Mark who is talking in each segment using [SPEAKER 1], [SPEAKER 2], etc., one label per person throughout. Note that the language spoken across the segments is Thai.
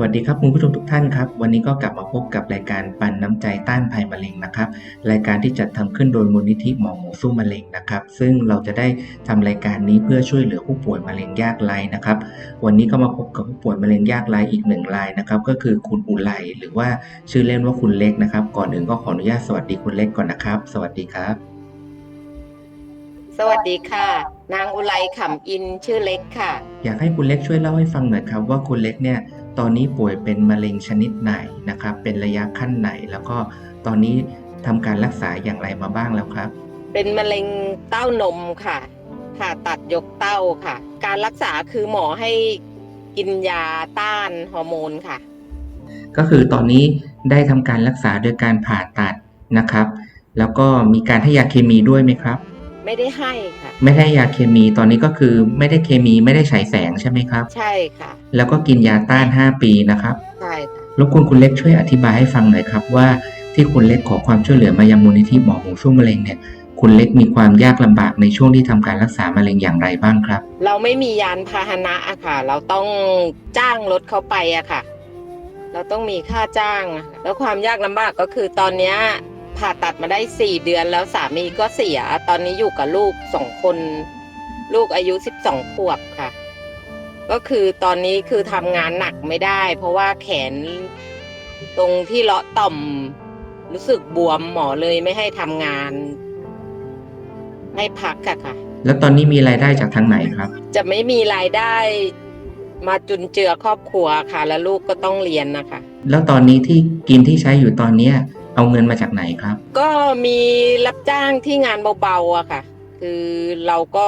[SPEAKER 1] วัสดีครับคุณผู้ชมทุกท่านครับ วันนี้ก็กลับมาพบกับรายการปันน้ำใจต้านภัยมะเร็งนะครับ รายการที่จัดทำขึ้นโดยมูลนิธิหมอหมูสู้มะเร็งนะครับ ซึ่งเราจะได้ทำรายการนี้เพื่อช่วยเหลือผู้ป่วยมะเร็งยากไร้นะครับ วันนี้ก็มาพบกับผู้ป่วยมะเร็งยากไร้อีกหนึ่งรายนะครับ ก็คือคุณอุไรหรือว่าชื่อเล่นว่าคุณเล็กนะครับ ก่อนอื่นก็ขออนุญาตสวัสดีคุณเล็กก่อนนะครับ สวัสดีครับ
[SPEAKER 2] สวัสดีค่ะ นางอุไรขำอินชื่อเล็กค่ะ
[SPEAKER 1] อยากให้คุณเล็กช่วยเล่าให้ฟังหน่อยครับว่าคุณเล็กเนี่ย ตอนนี้ป่วยเป็นมะเร็งชนิดไหนนะครับ เป็นระยะขั้นไหน แล้วก็ตอนนี้ทำการรักษาอย่างไรมาบ้างแล้วครับ
[SPEAKER 2] เป็นมะเร็งเต้านมค่ะผ่าตัดยกเต้าค่ะ การรักษาคือหมอให้กินยาต้านฮอร์โมนค่ะ
[SPEAKER 1] ก็คือตอนนี้ได้ทำการรักษาโดยการผ่าตัดนะครับ แล้วก็มีการให้ยาเคมีด้วยไหมครับ
[SPEAKER 2] ไม่ได้ให้ค่ะ
[SPEAKER 1] ไม่ได้ยาเคมีตอนนี้ก็คือไม่ได้เคมีไม่ได้ฉายแสงใช่ไหมครับ
[SPEAKER 2] ใช่ค่ะ
[SPEAKER 1] แล้วก็กินยาต้าน 5 ปีนะครับ
[SPEAKER 2] ใช่ค่ะ
[SPEAKER 1] รบกวนคุณเล็กช่วยอธิบายให้ฟังหน่อยครับว่าที่คุณเล็กขอความช่วยเหลือมายังมูลนิธิหมอหมูสู้มะเร็งเนี่ยคุณเล็กมีความยากลำบากในช่วงที่ทำการรักษามะเร็งอย่างไรบ้างครับ
[SPEAKER 2] เราไม่มียานพาหนะอะค่ะ เราต้องจ้างรถเขาไปอะค่ะ เราต้องมีค่าจ้างอะแล้วความยากลำบากก็คือตอนเนี้ย ผ่าตัดมาได้สี่เดือนแล้วสามีก็เสีย ตอนนี้อยู่กับลูกสองคน ลูกอายุสิบสองขวบค่ะ ก็คือตอนนี้คือทำงานหนักไม่ได้ เพราะว่าแขนตรงที่เลาะต่อม รู้สึกบวมหมอเลยไม่ให้ทำงาน ให้พักอะค่ะ
[SPEAKER 1] แล้วตอนนี้มีรายได้จากทางไหนครับ
[SPEAKER 2] จะไม่มีรายได้มาจุนเจือครอบครัวค่ะ แล้วลูกก็ต้องเรียนนะคะ
[SPEAKER 1] แล้วตอนนี้ที่กินที่ใช้อยู่ตอนเนี้ย เอาเงินมาจากไหนครับ
[SPEAKER 2] ก็มีรับจ้างที่งานเบาๆอะค่ะ คือเราก็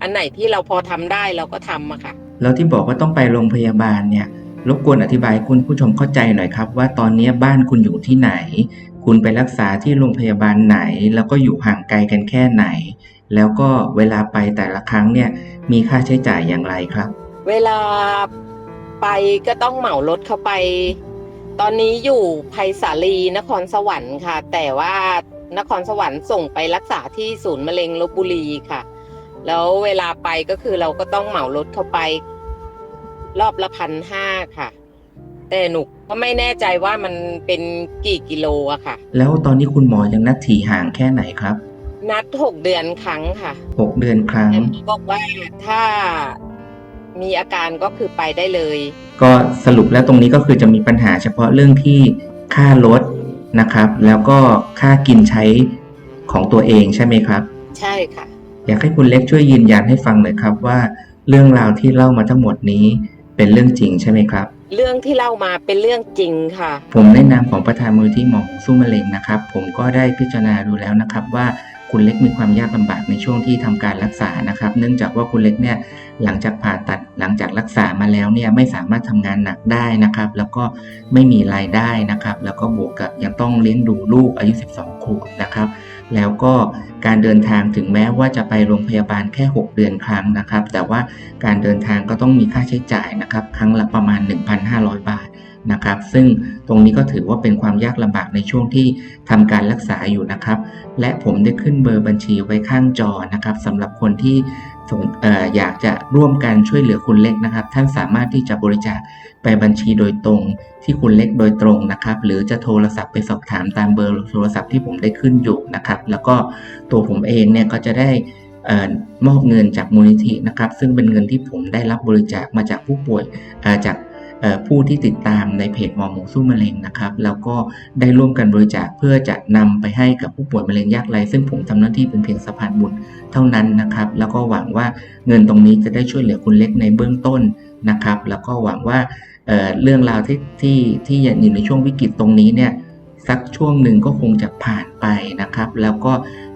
[SPEAKER 2] อันไหนที่เราพอทำได้เราก็ทำอะค่ะ
[SPEAKER 1] แล้วที่บอกว่าต้องไปโรงพยาบาลเนี่ย รบกวนอธิบายให้คุณผู้ชมเข้าใจหน่อยครับ ว่าตอนนี้บ้านคุณอยู่ที่ไหน คุณไปรักษาที่โรงพยาบาลไหน แล้วก็อยู่ห่างไกลกันแค่ไหน แล้วก็เวลาไปแต่ละครั้งเนี่ยมีค่าใช้จ่ายอย่างไรครับ
[SPEAKER 2] เวลาไปก็ต้องเหมารถเข้าไป ตอนนี้อยู่ไผ่สาลีนครสวรรค์ค่ะ แต่ว่านครสวรรค์ส่งไปรักษาที่ศูนย์มะเร็งลบบุรีค่ะ แล้วเวลาไปก็คือเราก็ต้องเหมารถเข้าไป รอบละพันห้าค่ะ แต่หนูก็ไม่แน่ใจว่ามันเป็นกี่กิโลอะค่ะ
[SPEAKER 1] แล้วตอนนี้คุณหมอยังนัดถี่ห่างแค่ไหนครับ
[SPEAKER 2] นัดหกเดือนครั้งค่ะ
[SPEAKER 1] หกเดือนครั้ง
[SPEAKER 2] แต่หมอบอกว่าถ้า มีอาการก็คือไปได้เลย
[SPEAKER 1] ก็สรุปแล้วตรงนี้ก็คือจะมีปัญหาเฉพาะเรื่องที่ค่ารถนะครับ แล้วก็ค่ากินใช้ของตัวเองใช่ไหมครับ
[SPEAKER 2] ใช่ค่ะ
[SPEAKER 1] อยากให้คุณเล็กช่วยยืนยันให้ฟังหน่อยครับว่าเรื่องราวที่เล่ามาทั้งหมดนี้เป็นเรื่องจริงใช่ไหมครับ
[SPEAKER 2] เรื่องที่เล่ามาเป็นเรื่องจริงค่ะ
[SPEAKER 1] ผมในนามของประธานมูลที่หมอสู้มะเร็งนะครับ ผมก็ได้พิจารณาดูแล้วนะครับว่า คุณเล็กมีความยากลำบากในช่วงที่ทำการรักษานะครับ เนื่องจากว่าคุณเล็กเนี่ยหลังจากผ่าตัดหลังจากรักษามาแล้วเนี่ยไม่สามารถทำงานหนักได้นะครับ แล้วก็ไม่มีรายได้นะครับ แล้วก็บวกกับยังต้องเลี้ยงดูลูกอายุ 12 ขวบนะครับ แล้วก็การเดินทางถึงแม้ว่าจะไปโรงพยาบาลแค่ 6 เดือนครั้งนะครับ แต่ว่าการเดินทางก็ต้องมีค่าใช้จ่ายนะครับ ครั้งละประมาณ 1,500 บาท นะครับ ซึ่งตรงนี้ก็ถือว่าเป็นความยากลำบากในช่วงที่ทำการรักษาอยู่นะครับ และผมได้ขึ้นเบอร์บัญชีไว้ข้างจอนะครับสำหรับคนที่อยากจะร่วมกันช่วยเหลือคุณเล็กนะครับ ท่านสามารถที่จะบริจาคไปบัญชีโดยตรงที่คุณเล็กโดยตรงนะครับ หรือจะโทรศัพท์ไปสอบถามตามเบอร์โทรศัพท์ที่ผมได้ขึ้นอยู่นะครับ แล้วก็ตัวผมเองเนี่ยก็จะได้ออมอบเงินจากมูลนิธินะครับ ซึ่งเป็นเงินที่ผมได้รับบริจาคมาจากผู้ป่วยจาก ผู้ที่ติดตามในเพจหมอหมูสู้มะเร็งนะครับแล้วก็ได้ร่วมกันบริจาคเพื่อจะนำไปให้กับผู้ป่วยมะเร็งยากไร้ซึ่งผมทำหน้าที่เป็นเพียงสะพานบุญเท่านั้นนะครับ แล้วก็หวังว่าเงินตรงนี้จะได้ช่วยเหลือคุณเล็กในเบื้องต้นนะครับ แล้วก็หวังว่าเเรื่องราวที่ที่ที่อยู่ในช่วงวิกฤตตรงนี้เนี่ยสักช่วงหนึ่งก็คงจะผ่านไปนะครับ แล้วก็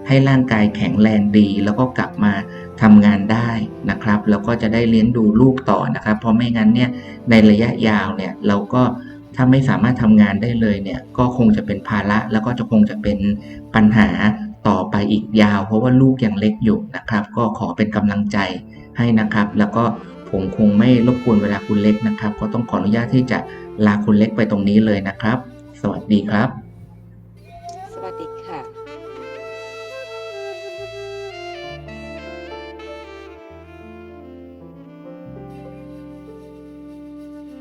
[SPEAKER 1] ให้ร่างกายแข็งแรงดี แล้วก็กลับมา ทำงานได้นะครับ แล้วก็จะได้เลี้ยงดูลูกต่อนะครับ เพราะไม่งั้นเนี่ยในระยะยาวเนี่ยเราก็ถ้าไม่สามารถทำงานได้เลยเนี่ยก็คงจะเป็นภาระแล้วก็จะคงจะเป็นปัญหาต่อไปอีกยาว เพราะว่าลูกยังเล็กอยู่นะครับ ก็ขอเป็นกำลังใจให้นะครับ แล้วก็ผมคงไม่รบกวนเวลาคุณเล็กนะครับ ก็ต้องขออนุญาตที่จะลาคุณเล็กไปตรงนี้เลยนะครับ สวัสดีครับ
[SPEAKER 2] สวัสดีค่ะ